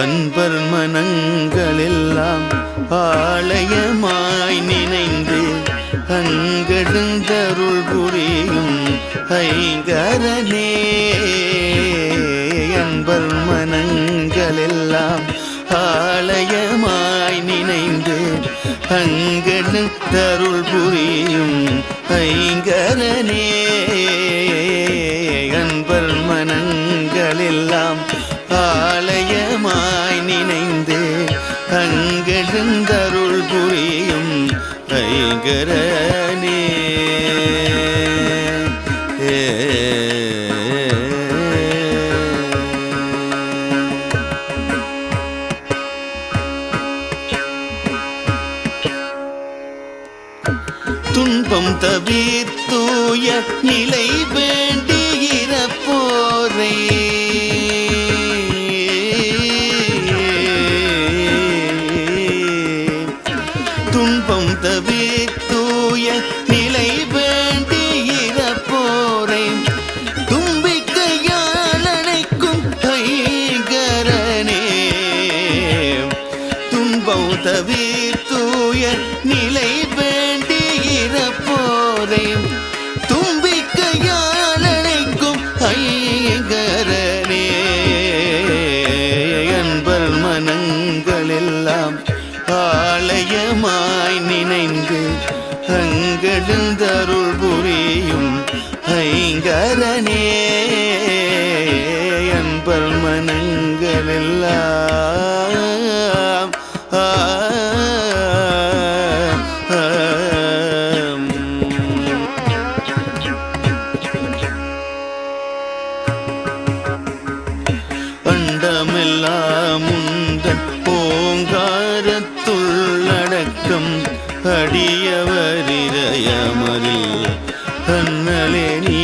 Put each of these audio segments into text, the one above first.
அன்பர் மனங்களெல்லாம் ஆலயமாய் நினைந்து அங்கெழுந்தருள் புரியும் ஐங்கரனே. அன்பர் மனங்கள் இணைந்து அங்கனு தருள் புரியும் ஐங்கனே அன்பர் மனங்களெல்லாம் ஆலயமாய் நினைந்து அங்கெழுந்தருள் புரியும் ஐங்கரனே துன்பம் தவிர்த்தூய நிலை வேண்டி இறப்போரே துன்பம் தவிர்த்தூய நிலை வேண்டி இறப்போரே தும்பிக்கையால் அணைக்கும் கைகரனே துன்பம் தவிர்த்தூய நிலை வேண்டியிறப்போரை தும்பிக்கையால் அணைக்கும் ஐங்கரனே அன்பர் மனங்களெல்லாம் ஆலயமாய் நினைந்து அங்கெழுந்தருள் புரியும் ஐங்கரனே அன்பர் மனங்களெல்லாம் ஓங்காரத்துள்ளடக்கம் அடியவரிதயமரில் அண்ணலே நீ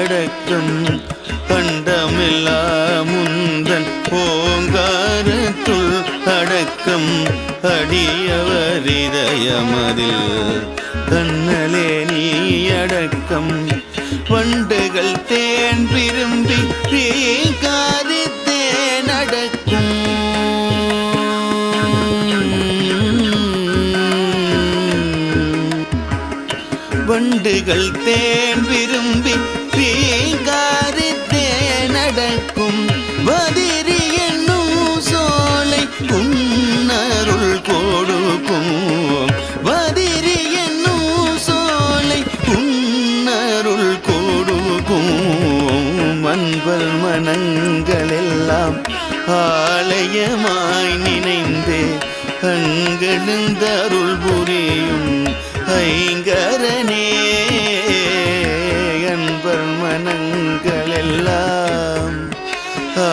அடக்கம் அண்டமெல்லாம் முந்தன் ஓங்காரத்துள் அடக்கம் அடியவரிதயமரில் அண்ணலே நீ அடக்கம் வண்டுகள் தேன் விரும்பி ஆண்டுகள் தேன் விரும்பி காரித்தேன் தேனடக்கும். பதிரி என்னும் சோலை உன்னருள் கொடுக்கும். பதிரி என்னும் சோலை உன்னருள் கொடுக்கும். அன்பர் மனங்களெல்லாம் ஆலயமாய் நினைந்து அங்கெழுந்தருள் புரியும் ஐங்கரனே. மனங்களெல்லாம் எல்லாம்.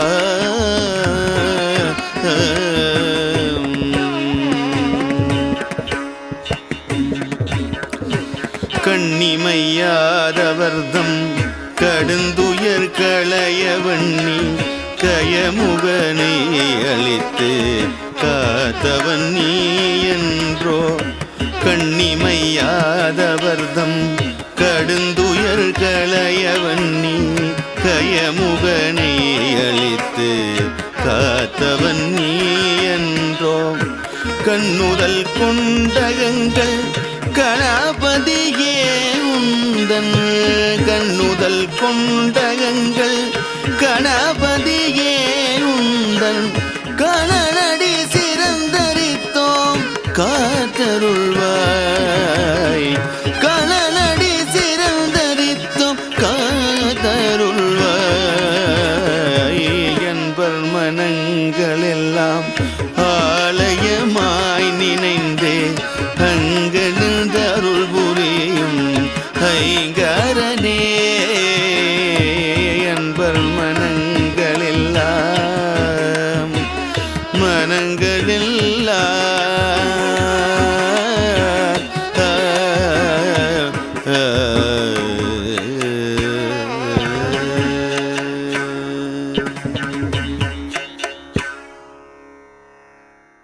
கண்ணிமையாதவர்தம் கடுந்துயர் களையவண்ணி கயமுகனை அளித்து காத்தவன் நீ என்றோ. கண்ணிமையாதவர்தம் கடுந்துயர்களையவன் நீ கயமுகனை அளித்து காத்தவன் நீ என்றோம். கண்ணுதல் கொண்டகங்கள் கணபதியே உந்தன். கண்ணுதல் கொண்டகங்கள் கணபதியே உந்தன். கணன மனங்களெல்லாம்